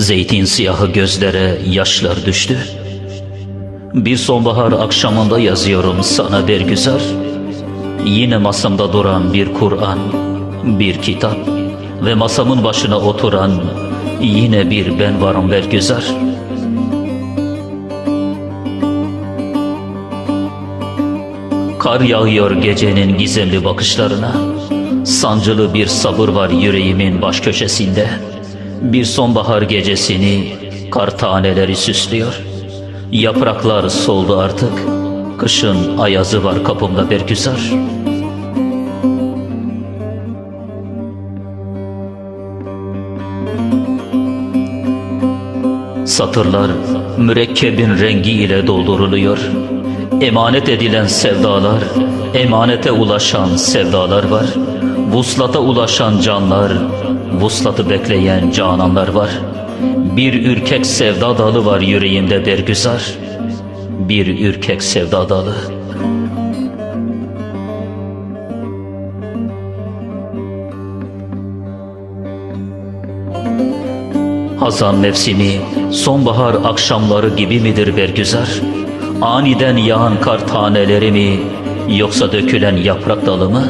Zeytin siyahı gözlere yaşlar düştü. Bir sonbahar akşamında yazıyorum sana Bergüzar. Yine masamda duran bir Kur'an, bir kitap ve masamın başına oturan yine bir ben varım Bergüzar. Kar yağıyor gecenin gizemli bakışlarına. Sancılı bir sabır var yüreğimin baş köşesinde. Bir sonbahar gecesini kar taneleri süslüyor. Yapraklar soldu artık. Kışın ayazı var kapımda Bergüzar. Satırlar mürekkebin rengi ile dolduruluyor. Emanet edilen sevdalar, emanete ulaşan sevdalar var. Vuslata ulaşan canlar, vuslatı bekleyen cananlar var. Bir ürkek sevda dalı var yüreğimde bergüzar. Bir ürkek sevda dalı. Hazan mevsimi sonbahar akşamları gibi midir bergüzar? Aniden yağan kar taneleri mi yoksa dökülen yaprak dalı mı?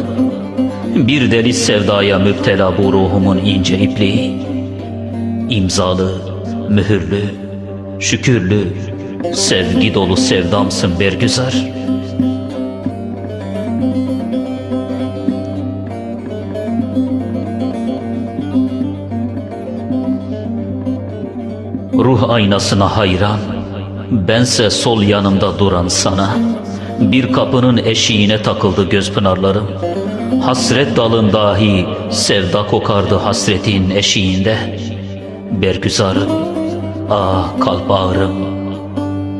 Bir deli sevdaya müptela bu ruhumun ince ipliği. İmzalı, mühürlü, şükürlü, sevgi dolu sevdamsın bergüzar. Ruh aynasına hayran, bense sol yanımda duran sana. Bir kapının eşiğine takıldı göz pınarlarım. Hasret dalın dahi sevda kokardı hasretin eşiğinde. Bergüzar, ah kalp ağrım,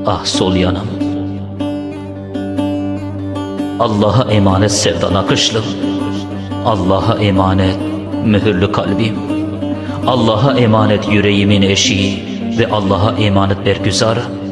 ah sol yanım. Allah'a emanet sevdan akışlım. Allah'a emanet mühürlü kalbim. Allah'a emanet yüreğimin eşiği ve Allah'a emanet bergüzarım.